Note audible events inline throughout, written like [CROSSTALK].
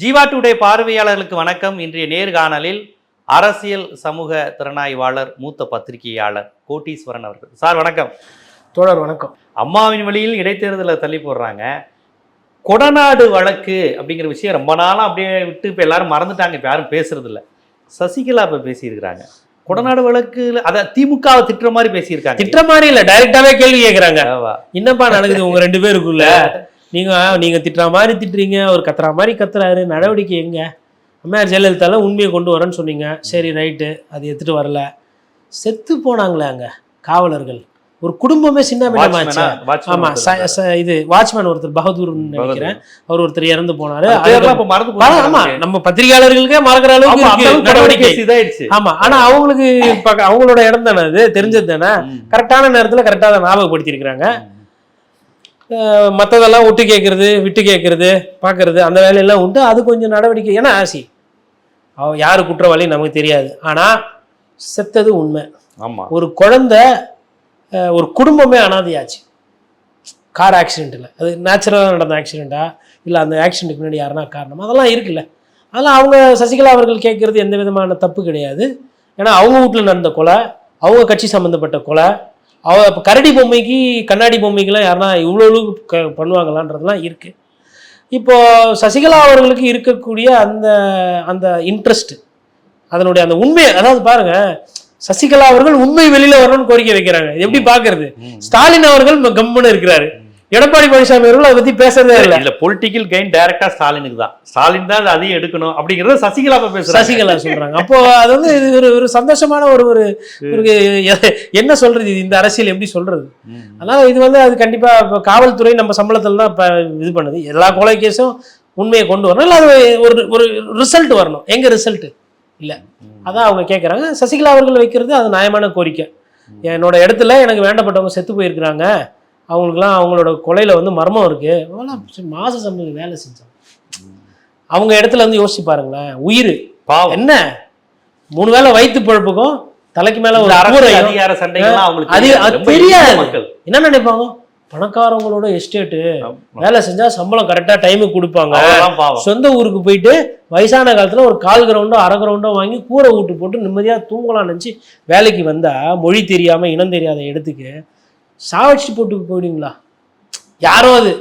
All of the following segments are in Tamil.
ஜீவா டுடே பார்வையாளர்களுக்கு வணக்கம். இன்றைய நேர்காணலில் அரசியல் சமூக திறனாய்வாளர் மூத்த பத்திரிகையாளர் கோட்டீஸ்வரன் அவர்கள். சார் வணக்கம். தோழர் வணக்கம். அம்மாவின் வழியில் இடைத்தேர்தலை தள்ளி போடுறாங்க. கொடநாடு வழக்கு அப்படிங்கிற விஷயம் ரொம்ப நாளாக அப்படியே விட்டு இப்போ எல்லாரும் மறந்துட்டாங்க. இப்போ யாரும் பேசுறது இல்ல சசிகலா இப்போ பேசியிருக்கிறாங்க. கொடநாடு வழக்குல அத திமுகவை திட்டுற மாதிரி பேசியிருக்காங்க. திட்டுற மாதிரி இல்ல டைரக்டாவே கேள்வி கேக்குறாங்க. ஆமா. என்னப்பா நடக்குது? உங்க ரெண்டு பேருக்குள்ள. நீங்க நீங்க திட்டுற மாதிரி திட்டுறீங்க அவர் கத்துற மாதிரி கத்துறாரு நடவடிக்கை எங்க? அம்மையார் ஜெயலலிதால உண்மையை கொண்டு வரேன்னு சொன்னீங்க. சரி ரைட்டு அது எடுத்துட்டு வரல. செத்து போனாங்களே அங்க காவலர்கள். ஒரு குடும்பமே சின்ன பின்னமாச்சு ஆமா இது வாட்ச்மேன் ஒருத்தர் பகதூர்னு நினைக்கிறேன். அவர் ஒருத்தர் இறந்து போனாரு. ஆமா. நம்ம பத்திரிகையாளர்களுக்கே மறக்கிற அளவுக்கு நடவடிக்கை. ஆமா ஆனா அவங்களுக்கு அவங்களோட இடம் தானே அது? தெரிஞ்சது தானே. கரெக்டான நேரத்துல கரெக்டா அதை ஞாபகப்படுத்தியிருக்கிறாங்க. அஹ் மத்ததெல்லாம் விட்டு கேட்கறது விட்டு கேட்கறது பார்க்கறது அந்த வேலையெல்லாம் உண்டு. அது கொஞ்சம் நடவடிக்கை. ஏன்னா ஆசி யாரு குற்றவாளி நமக்கு தெரியாது. ஆனா செத்தது உண்மை. ஆமா. ஒரு குழந்தை ஒரு குடும்பமே அனாதையாச்சு. கார் ஆக்சிடென்ட்டில் அது நேச்சுரலாக நடந்த ஆக்சிடெண்ட்டா இல்லை அந்த ஆக்சிடென்ட்டுக்கு முன்னாடி யாருன்னா காரணம்? அதெல்லாம் இருக்குல்ல. அதெல்லாம் அவங்க சசிகலா அவர்கள் கேட்குறது எந்த விதமான தப்பு கிடையாது. ஏன்னா அவங்க வீட்டில் நடந்த கொலை அவங்க கட்சி சம்மந்தப்பட்ட கொலை அவ இப்போ கரடி பொம்மைக்கு கண்ணாடி பொம்மைக்கெல்லாம் யாருன்னா இவ்வளோ க பண்ணுவாங்களான்றதுலாம் இருக்குது இப்போ சசிகலா அவர்களுக்கு இருக்கக்கூடிய அந்த அந்த இன்ட்ரெஸ்ட் அதனுடைய அந்த உண்மை அதாவது பாருங்க சசிகலா அவர்கள் உண்மை வெளியில வரணும்னு கோரிக்கை வைக்கிறாங்க. எப்படி பாக்குறது? ம். ஸ்டாலின் அவர்கள் கம்முன்னு இருக்கிறாரு. எடப்பாடி பழனிசாமி அவர்கள் அதை பத்தி பேசுறதே இல்ல இல்ல. பொலிட்டிக்கல் கெயின் டைரக்டா ஸ்டாலினுக்கு தான். ஸ்டாலின் தான் அது அதையும் எடுக்கணும் அப்படிங்கறத சசிகலா இப்ப பேசுறாங்க. சசிகலா சொல்றாங்க. அப்போ அது வந்து இது ஒரு ஒரு சந்தோஷமான ஒரு ஒரு என்ன சொல்றது இது? இந்த அரசியல் எப்படி சொல்றது. அதனால இது வந்து அது கண்டிப்பா இப்போ காவல்துறை நம்ம சம்பளத்துல தான் இது பண்ணுது. எல்லா கொலை கேஸும் உண்மையை கொண்டு வரணும். இல்லை அது ஒரு ஒரு ரிசல்ட் வரணும். எங்க ரிசல்ட் இல்ல. அதான் அவங்க கேட்குறாங்க சசிகலா அவர்கள் வைக்கிறது அது நியாயமான கோரிக்கை. என்னோட இடத்துல எனக்கு வேண்டப்பட்டவங்க செத்து போயிருக்கிறாங்க. அவங்களுக்குலாம் அவங்களோட கொலையில வந்து மர்மம் இருக்கு. அவங்களாம் மாச சம்பளம் வேலை செஞ்சாங்க. அவங்க இடத்துல வந்து யோசிச்சு பாருங்களேன் உயிர். பாவம். என்ன? மூணு வேளை வயிற்று பழப்புக்கும் தலைக்கு மேல ஒரு அதிகார அது- தெரியாது. என்ன நினைப்பாங்க? பணக்காரவங்களோட எஸ்டேட்டு. வேலை செஞ்சா சம்பளம் கரெக்டா டைமுக்கு கொடுப்பாங்க. சொந்த ஊருக்கு போயிட்டு வயசான காலத்துல ஒரு கால் கிரவுண்டோ அரை கிரவுண்டோ வாங்கி கூரை விட்டு போட்டு நிம்மதியா தூங்கலாம் நினைச்சு வேலைக்கு வந்தா மொழி தெரியாம இனம் தெரியாத இடத்துக்கு சாவடிச்சு போட்டு போயிடுங்களா? யாரோ அது.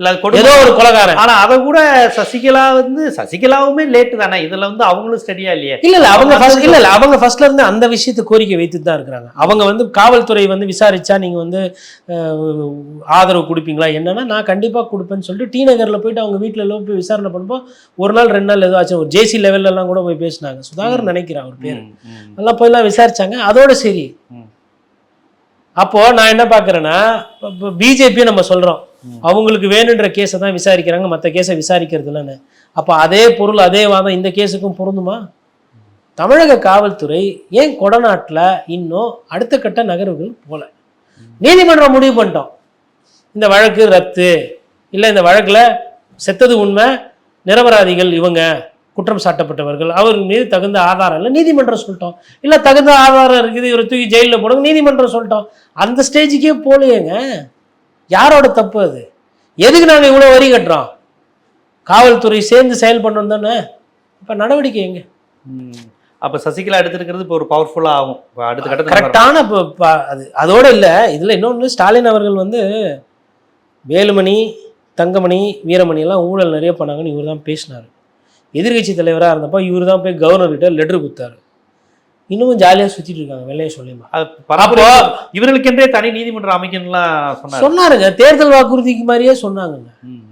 இல்ல ஏதோ. ஒரு கொலகாரன். ஆனா அத கூட சசிகலா வந்து சசிகலாவுமே லேட்டு தானே. இதுல வந்து அவங்களும் ஸ்டடியா இல்லையே. இல்ல இல்ல அவங்க ஃபர்ஸ்ட் இல்ல இல்ல அவங்க ஃபர்ஸ்ட்ல இருந்து அந்த விஷயத்தை கோரிக்கை வைத்துட்டு தான் இருக்கிறாங்க. அவங்க வந்து காவல்துறை வந்து விசாரிச்சா நீங்க வந்து ஆதரவு கொடுப்பீங்களா என்னன்னா நான் கண்டிப்பா கொடுப்பேன்னு சொல்லிட்டு டி நகர்ல போயிட்டு அவங்க வீட்டுல எல்லாம் போய் விசாரணை பண்ணும்போ ஒரு நாள் ரெண்டு நாள் ஏதாச்சும் ஒரு ஜேசி லெவல்ல எல்லாம் கூட போய் பேசினாங்க. சுதாகர் நினைக்கிறேன் அவர் பேர். ம், ம். எல்லாம் போயெல்லாம் விசாரிச்சாங்க. அதோட சரி. அப்போ நான் என்ன பாக்குறேன்னா பிஜேபி நம்ம சொல்றோம். அவங்களுக்கு வேணுன்ற கேஸை தான் விசாரிக்கிறாங்க மற்ற கேஸை விசாரிக்கிறது இல்லைன்னு அப்போ அதே பொருள் அதே வாதம் இந்த கேஸுக்கும் பொருந்துமா? தமிழக காவல்துறை ஏன் கொடநாட்டில் இன்னும் அடுத்த கட்ட நகர்வுகள் போல? நீதிமன்றம் முடிவு பண்ணிட்டோம். இந்த வழக்கு ரத்து. இல்லை இந்த வழக்கில் செத்தது உண்மை நிரபராதிகள் இவங்க. குற்றம் சாட்டப்பட்டவர்கள். அவர் மீது தகுந்த ஆதாரம் இல்லை. நீதிமன்றம் சொல்லிட்டோம். இல்லை தகுந்த ஆதாரம் இருக்குது இவரை தூக்கி ஜெயிலில் போடுங்க நீதிமன்றம் சொல்லிட்டோம். அந்த ஸ்டேஜுக்கே போலையேங்க யாரோட தப்பு அது? எதுக்கு நாங்கள் இவ்வளோ வரி கட்டுறோம்? காவல்துறை சேர்ந்து செயல்படணும் தானே? இப்போ நடவடிக்கை எங்க. அப்ப சசிகலா எடுத்திருக்கிறது இப்போ ஒரு பவர்ஃபுல்லா ஆகும். இப்ப அடுத்த கட்டத்துல கரெக்டான இப்போ இப்போ அது அதோட இல்லை. இதில் இன்னொன்று ஸ்டாலின் அவர்கள் வந்து வேலுமணி தங்கமணி வீரமணி எல்லாம் ஊழல் நிறைய பண்ணாங்கன்னு இவர் தான் பேசினார். எதிர்கட்சி தலைவராக இருந்தப்போ இவர் தான் போய் கவர்னர்கிட்ட லெட்டர் கொடுத்தாரு. இன்னமும் ஜாலியாக சுற்றிட்டு இருக்காங்க வெள்ளைய சொல்லிமா அது இவர்களுக்கென்றே தனி நீதிமன்றம் அமைக்கணும்லாம் சொன்னாரு. சொன்னாருங்க. தேர்தல் வாக்குறுதிக்கு மாதிரியே சொன்னாங்கங்க. ம்,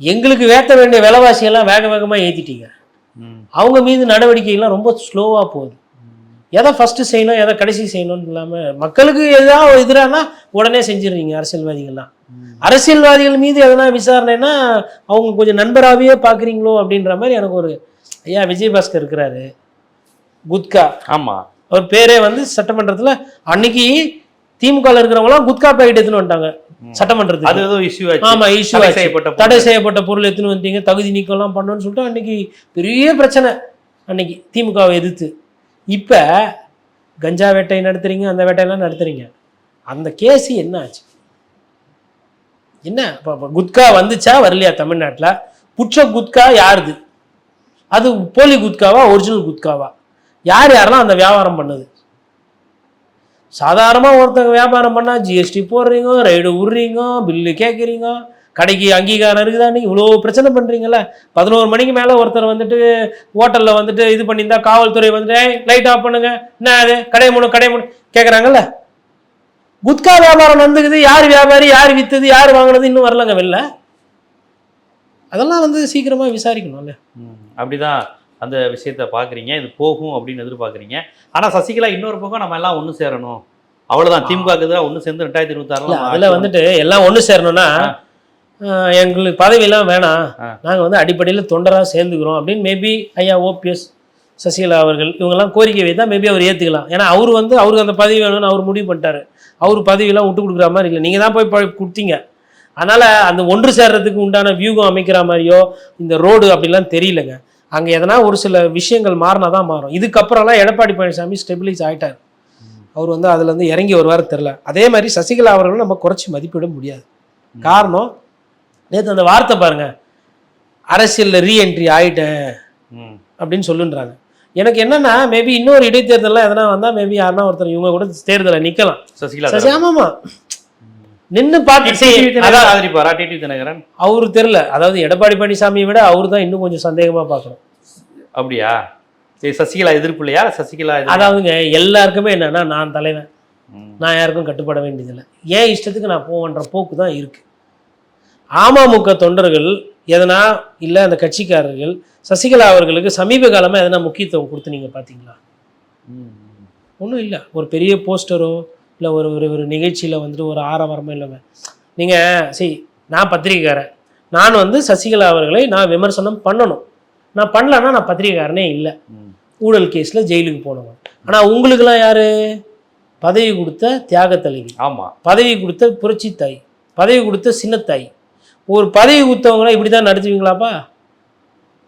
எங்களுக்கு வேட்ட வேண்டிய விலைவாசியெல்லாம் வேக வேகமாக ஏற்றிட்டீங்க. அவங்க மீது நடவடிக்கைலாம் ரொம்ப ஸ்லோவாக போகுது. எதை ஃபஸ்ட்டு செய்யணும் எதை கடைசி செய்யணும்னு இல்லாமல் மக்களுக்கு எதாவது எதிரானா உடனே செஞ்சிடுறீங்க அரசியல்வாதிகள்லாம். அரசியல்வாதிகள் மீது எதனா விசாரணைனா அவங்க கொஞ்சம் நண்பராகவே பார்க்குறீங்களோ அப்படின்ற மாதிரி எனக்கு ஒரு ஐயா விஜயபாஸ்கர் இருக்கிறாரு. குட்கா. ஆமா. அவர் பேரே வந்து சட்டமன்றத்தில் அன்னைக்கு திமுகவில் இருக்கிறவங்களாம் குட்கா பாக்கெட் எடுத்துன்னு வந்துட்டாங்க. சட்டமன்றத்துக்கு. அது ஏதோ இஷ்யூ ஆமா இஷ்யூ செய்யப்பட்ட. தடை செய்யப்பட்ட பொருள் எடுத்துன்னு வந்தீங்க தகுதி நீக்கம்லாம் பண்ணணும்னு சொல்லிட்டு அன்னைக்கு பெரிய பிரச்சனை. அன்னைக்கு திமுகவை எதிர்த்து. இப்போ கஞ்சா வேட்டை நடத்துறீங்க அந்த வேட்டையெல்லாம் நடத்துறீங்க. அந்த கேஸ் என்ன ஆச்சு? என்ன? இப்போ குத்கா வந்துச்சா? வரலையா தமிழ்நாட்டில்? புட்ச குத்கா யாருது? அது போலி குத்காவா ஒரிஜினல் குத்காவா யார் யாரெல்லாம் அந்த வியாபாரம் பண்ணுது? சாதாரணமாக ஒருத்தங்க வியாபாரம் பண்ணால் ஜிஎஸ்டி போடுறீங்க ரைடு விடுறீங்க பில்லு கேட்குறீங்க கடைக்கு அங்கீகாரம் இருக்குதான்னு இவ்வளோ பிரச்சனை பண்ணுறீங்கல்ல பதினோரு மணிக்கு மேலே ஒருத்தர் வந்துட்டு ஹோட்டலில் வந்துட்டு இது பண்ணியிருந்தா காவல்துறை வந்துட்டு லைட் ஆஃப் பண்ணுங்க. என்ன அது? கடை மூணு கடை மூணு கேட்குறாங்கல்ல குட்கா வியாபாரம் நடந்துக்குது யார் வியாபாரி யார் வித்தது யார் வாங்கினது இன்னும் வரலங்க வெளில. அதெல்லாம் வந்து சீக்கிரமாக விசாரிக்கணும்ல. அப்படிதான் அந்த விஷயத்த பாக்குறீங்க இது போகும் அப்படின்னு எதிர்பார்க்குறீங்க. ஆனா சசிகலா இன்னொரு பக்கம் நம்ம எல்லாம் ஒண்ணு சேரணும். அவ்வளவுதான். திமுக எதிராக ஒண்ணு சேர்ந்து ரெண்டாயிரத்தி இருபத்தி இல்ல ஆறுல அதுல வந்துட்டு எல்லாம் ஒண்ணு சேரணும்னா எங்களுக்கு பதவியெல்லாம் வேணாம். ஆ. நாங்க வந்து அடிப்படையில் தொண்டரா சேர்ந்துக்கிறோம் அப்படின்னு மேபி ஐயா ஓபிஎஸ் சசிகலா அவர்கள் இவங்கெல்லாம் கோரிக்கை வைத்தா மேபி அவர் ஏத்துக்கலாம். ஏன்னா அவர் வந்து அவருக்கு அந்த பதவி வேணும்னு அவர் முடிவு பண்ணிட்டாரு. அவர் பதவியெல்லாம் விட்டு கொடுக்குற மாதிரி இல்லை. நீங்க தான் போய் கொடுத்தீங்க. அதனால அந்த ஒன்று சேர்றதுக்கு உண்டான வியூகம் அமைக்கிற மாதிரியோ இந்த ரோடு அப்படிலாம் தெரியலங்க. அங்க எதனா ஒரு சில விஷயங்கள் மாறினா தான் மாறும். இதுக்கப்புறம்லாம் எடப்பாடி பழனிசாமி ஸ்டெபிலைஸ் ஆயிட்டார். அவர் வந்து அதுல இருந்து இறங்கி வருவார் தெரில அதே மாதிரி சசிகலா அவர்களும் நம்ம குறைச்சி மதிப்பிட முடியாது. காரணம் நேற்று அந்த வார்த்தை பாருங்க. அரசியலில் ரீஎன்ட்ரி ஆயிட்டேன் ம், அப்படின்னு சொல்லுன்றாங்க. எனக்கு என்னன்னா மேபி இன்னொரு இடைத்தேர்தல்லாம் எதனா வந்தா மேபி யாருன்னா ஒருத்தர் இவங்க கூட தேர்தலில் நிக்கலாம். சசிகலா சசி ஆமாமா. நின்று பார்த்து அவரு தெரியல. அதாவது எடப்பாடி பழனிசாமியை விட அவர் தான் இன்னும் கொஞ்சம் சந்தேகமா பார்க்கணும். அப்படியா? சரி சசிகலா எதிர்ப்பு இல்லையா? சசிகலா அதாவதுங்க எல்லாருக்குமே என்னன்னா நான் தலைவன். நான் யாருக்கும் கட்டுப்பட வேண்டியதில்லை. ஏன் இஷ்டத்துக்கு நான் போவேன்ற போக்கு தான் இருக்கு. அமமுக தொண்டர்கள் எதனா இல்லை அந்த கட்சிக்காரர்கள் சசிகலா அவர்களுக்கு சமீப காலமாக எதனா முக்கியத்துவம் கொடுத்து நீங்கள் பார்த்தீங்களா ஒன்றும் இல்லை. ஒரு பெரிய போஸ்டரோ இல்லை ஒரு ஒரு ஒரு நிகழ்ச்சியில் வந்துட்டு ஒரு ஆரவாரமோ இல்லாமல் நீங்கள் சரி நான் பத்திரிக்கைக்காரன் நான் வந்து சசிகலா அவர்களை நான் விமர்சனம் பண்ணணும். நான் பண்ணலன்னா நான் பத்திரிக்கைக்காரனே இல்லை. ஊழல் கேஸில் ஜெயிலுக்கு போனவன். ஆனால் உங்களுக்கெல்லாம் யாரு? பதவி கொடுத்த தியாக தலைவி ஆமா. பதவி கொடுத்த புரட்சி தாய். பதவி கொடுத்த சின்னத்தாய். ஒரு பதவி கொடுத்தவங்கள இப்படி தான் நடத்துவீங்களாப்பா?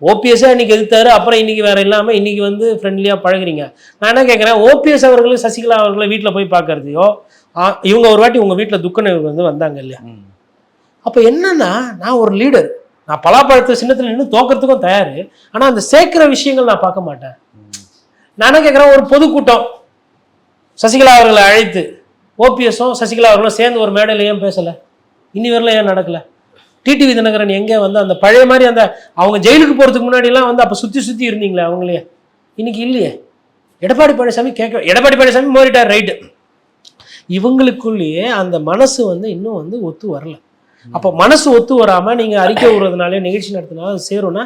ஓபிஎஸ்ஸே அன்னைக்கு எதிர்த்தாரு அப்புறம் இன்னைக்கு வேற இல்லாமல் இன்னைக்கு வந்து ஃப்ரெண்ட்லியாக பழகுறீங்க. நான் என்ன கேட்குறேன் ஓபிஎஸ் அவர்களும் சசிகலா அவர்களை வீட்டில் போய் பார்க்கறதையோ இவங்க ஒரு வாட்டி உங்கள் வீட்டில் துக்க நிகழ்வு வந்து வந்தாங்க இல்லையா? அப்போ என்னன்னா நான் ஒரு லீடர் நான் பலாப்பழத்து சின்னத்தில் நின்று தோக்கிறதுக்கும் தயார். ஆனால் அந்த சேர்க்கிற விஷயங்கள் நான் பார்க்க மாட்டேன். நான் கேட்குறேன் ஒரு பொதுக்கூட்டம். சசிகலா அவர்களை அழைத்து ஓபிஎஸும் சசிகலா அவர்களும் சேர்ந்து ஒரு மேடையில் ஏன் பேசலை? இனி வரல ஏன் நடக்கல? டிடிவி தினகரன் எங்கே வந்து அந்த பழைய மாதிரி அந்த அவங்க ஜெயிலுக்கு போகிறதுக்கு முன்னாடிலாம் வந்து அப்போ சுற்றி சுற்றி இருந்தீங்களே அவங்களே? இன்னைக்கு இல்லையே. எடப்பாடி பழனிசாமி கேட்க எடப்பாடி பழனிசாமி மோரிட்டார் ரைட்டு. இவங்களுக்குள்ளேயே அந்த மனசு வந்து இன்னும் வந்து ஒத்து வரல. அப்போ மனசு ஒத்து வராமல் நீங்கள் அறிக்கை விடுறதுனாலே நிகழ்ச்சி நடத்தினாலும் அது சேரும்னா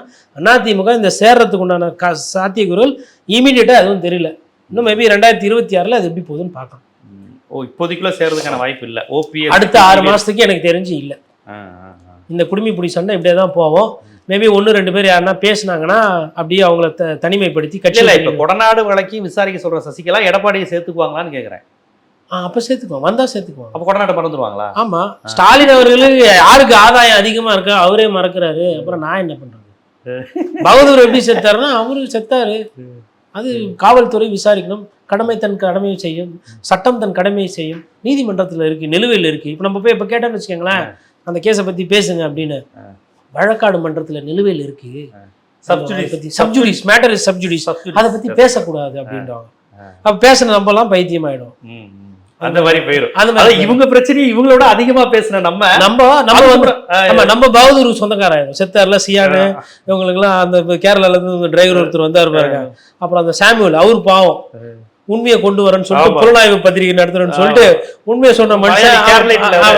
அதிமுக இந்த சேர்றதுக்கு உண்டான க சாத்தியக்குரல் இமீடியட்டாக எதுவும் தெரியல. இன்னும் மேபி ரெண்டாயிரத்தி இருபத்தி ஆறில் அது எப்படி போகுதுன்னு பார்க்கலாம். ஓ இப்போதைக்குள்ள சேர்றதுக்கான வாய்ப்பு இல்ல. ஓபிஎஸ் அடுத்த ஆறு மாதத்துக்கு எனக்கு தெரிஞ்சு இல்லை. இந்த குடுமி பிடி சண்டை இப்படியே தான் போவோம். மேபி ஒன்று ரெண்டு பேர் யாருன்னா பேசுனாங்கன்னா அப்படியே அவங்கள த தனிமைப்படுத்தி இல்ல இப்ப கொடநாடு வழக்கையும் விசாரிக்க சொல்ற சசிகலா எடப்பாடியை சேர்த்துக்குவாங்களான்னு கேக்குறேன். அப்போ சேர்த்துக்குவோம் வந்தால் சேர்த்துக்குவோம் அப்ப கொடநாட்டை மறந்துடுவாங்களா ஆமா. ஸ்டாலின் அவர்களுக்கு யாருக்கு ஆதாயம் அதிகமா இருக்கா அவரே மறக்கிறாரு. அப்புறம் நான் என்ன பண்றது? பகதூர் எப்படி செத்தாருன்னா அவரு செத்தாரு. அது காவல்துறை விசாரிக்கணும். கடமை தன் கடமையை செய்யும். சட்டம் தன் கடமையை செய்யும். நீதிமன்றத்துல இருக்கு நிலுவையில் இருக்கு. இப்போ நம்ம போய் இப்போ கேட்டோம்னு வச்சுக்கோங்களேன். அந்த கேஸை பத்தி பேசுங்க அப்படின்னு வழக்காடு மன்றத்துல நிலுவையில் இருக்கு. பத்தி சப்ஜுடிஸ் மேட்டர் இஸ் சப்ஜுடிஸ். அதை பத்தி பேசக்கூடாது அப்படின்றாங்க. அப்ப பேசுன நம்மலாம் பைத்தியம் ஆயிடும். அந்த மாதிரி போயிரும். அந்த மாதிரி இவங்க பிரச்சனையை இவங்களோட அதிகமா பேசுன நம்ம நம்ம நம்ம வந்து நம்ம பகதூர் சொந்தக்காராயிரும். செத்தார்ல சியானு இவங்களுக்குலாம் அந்த இப்ப கேரளால இருந்து டிரைவர் ஒருத்தர் வந்தாரு பாருங்க. அப்புறம் அந்த சாமுவல் அவர் பாவம். உண்மையை கொண்டு வரேன்னு சொல்லிட்டு. புலனாய்வு பத்திரிகை நடத்துறேன்னு சொல்லிட்டு உண்மையை சொன்ன மனுஷன்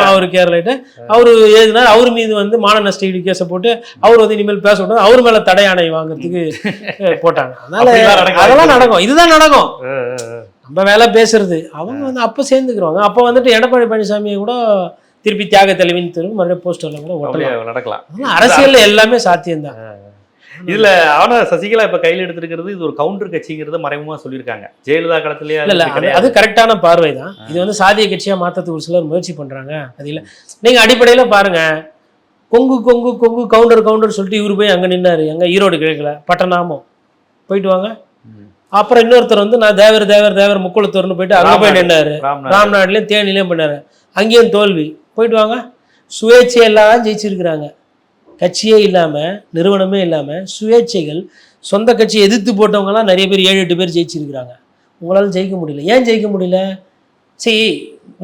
அவரு. கேரளைட்டு அவரு எழுதினா அவர் மீது வந்து மான நஷ்ட ஈடு கேஸை போட்டு அவர் வந்து இனிமேல் பேசக்கூடாது அவர் மேல தடை ஆணை வாங்குறதுக்கு [LAUGHS] போட்டாங்க. அதனால அதெல்லாம் நடக்கும். இதுதான் நடக்கும். நம்ம வேலை பேசுறது. அவங்க வந்து அப்போ சேர்ந்துக்கிறவங்க அப்போ வந்துட்டு எடப்பாடி பழனிசாமியை கூட திருப்பி தியாக தலைவின்னு திரும்பி மறுபடியும் போஸ்டர்ல கூட நடக்கலாம். அரசியல்ல எல்லாமே சாத்தியம்தான். இதுல ஆனா சசிகலா இப்ப கையில எடுத்திருக்கிறது இது ஒரு கவுண்டர் கட்சிங்கிறத மறைமுகமா சொல்லியிருக்காங்க. ஜெயலலிதா காலத்திலேயே இல்ல அது கரெக்டான பார்வை தான். இது வந்து சாதிய கட்சியா மாத்தத்துக்கு ஒரு சிலர் முயற்சி பண்றாங்க. அது இல்ல. நீங்க அடிப்படையில பாருங்க. கொங்கு கொங்கு கொங்கு கவுண்டர் கவுண்டர் சொல்லிட்டு இவரு போய் அங்க நின்னாரு. எங்க ஈரோடு கிழக்குல. பட்டநாமம். போயிட்டு வாங்க. அப்புறம் இன்னொருத்தர் வந்து நான் தேவர் தேவர் தேவர் முக்குளத்தூர்னு போயிட்டு அங்க போய். நின்னாரு. ராம்நாட்லயும் தேனிலையும் பண்ணாரு அங்கேயும் தோல்வி. போயிட்டு வாங்க. சுயேட்சையெல்லாம் ஜெயிச்சிருக்கிறாங்க. கட்சியே இல்லாமல் நிறுவனமே இல்லாமல் சுயேட்சைகள் சொந்த கட்சியை எதிர்த்து போட்டவங்கலாம் நிறைய பேர் ஏழு எட்டு பேர் ஜெயிச்சிருக்கிறாங்க. உங்களால் ஜெயிக்க முடியல. ஏன் ஜெயிக்க முடியல? சரி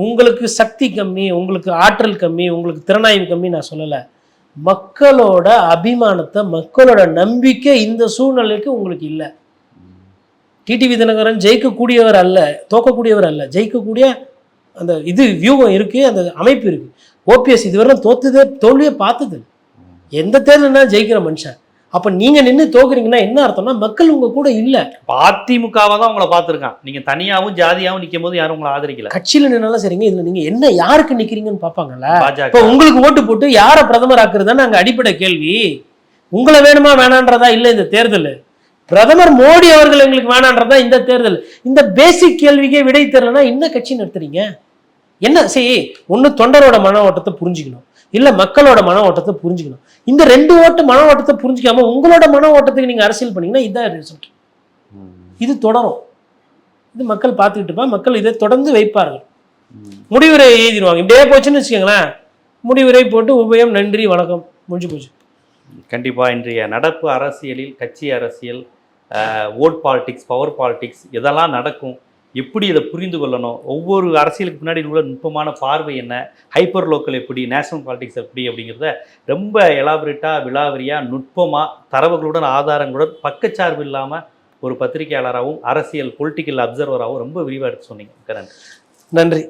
உங்களுக்கு சக்தி கம்மி உங்களுக்கு ஆற்றல் கம்மி உங்களுக்கு திறனாய்வு கம்மி நான் சொல்லலை. மக்களோட அபிமானத்தை மக்களோட நம்பிக்கை இந்த சூழ்நிலைக்கு உங்களுக்கு இல்லை. டிடிவி தினகரன் ஜெயிக்கக்கூடியவர் அல்ல தோக்கக்கூடியவர் அல்ல. ஜெயிக்கக்கூடிய அந்த இது வியூகம் இருக்குது அந்த அமைப்பு இருக்குது ஓபிஎஸ் இதுவரை தோத்துதே தோல்வியை பார்த்தது எந்த தேர்தல்னா ஜெயிக்கிற மனுஷன். அப்போ நீங்கள் நின்று தோக்குறீங்கன்னா என்ன அர்த்தம்னா மக்கள் உங்கள் கூட இல்லை. இப்ப அதிமுகவா தான் உங்களை பார்த்துருக்கான். நீங்க தனியாவும் ஜாதியாவும் நிக்கும் போது யாரும் உங்களை ஆதரிக்கல. கட்சியில் நின்னாலும் சரிங்க இதில் நீங்கள் என்ன யாருக்கு நிற்கிறீங்கன்னு பார்ப்பாங்கல்ல? பாஜக. இப்போ உங்களுக்கு ஓட்டு போட்டு யாரை பிரதமர் ஆக்குறதுன்னு அங்கே அடிப்படை கேள்வி. உங்களை வேணுமா வேணான்றதா இல்லை இந்த தேர்தல்? பிரதமர் மோடி அவர்கள் எங்களுக்கு வேணான்றதா இந்த தேர்தல்? இந்த பேசிக் கேள்விக்கே விடை தெரியலனா என்ன கட்சி நடத்துறீங்க? என்ன சரி ஒன்று தொண்டரோட மன ஓட்டத்தை புரிஞ்சுக்கணும். இல்லை மக்களோட மன ஓட்டத்தை புரிஞ்சுக்கணும். இந்த ரெண்டு ஓட்டு மன ஓட்டத்தை புரிஞ்சுக்காம உங்களோட மன ஓட்டத்துக்கு நீங்கள் அரசியல் பண்ணீங்கன்னா இதான் ரிசல்ட். இது தொடரும். இது மக்கள் பார்த்துக்கிட்டு இருப்பா மக்கள் இதை தொடர்ந்து வைப்பார்கள். முடிவுரை எழுதிடுவாங்க. இப்படியே போச்சுன்னு வச்சுக்கோங்களேன். முடிவுரை போட்டு உபயம் நன்றி வணக்கம். முடிஞ்சு போச்சு. கண்டிப்பா இன்றைய நடப்பு அரசியலில் கட்சி அரசியல் ஓட் பாலிடிக்ஸ் பவர் பாலிடிக்ஸ் இதெல்லாம் நடக்கும். எப்படி இதை புரிந்து கொள்ளணும்? ஒவ்வொரு அரசியலுக்கு பின்னாடி உள்ள நுட்பமான பார்வை என்ன? ஹைப்பர் லோக்கல் எப்படி? நேஷனல் பாலிடிக்ஸ் எப்படி அப்படிங்கிறத ரொம்ப எலாபரேட்டாக விலாவரியாக நுட்பமாக தரவுகளுடன் ஆதாரங்களுடன் பக்கச்சார்பு இல்லாமல் ஒரு பத்திரிகையாளராகவும் அரசியல் பொலிட்டிக்கல் அப்சர்வராகவும் ரொம்ப விரிவாக எடுத்து சொன்னீங்க. கரண் நன்றி.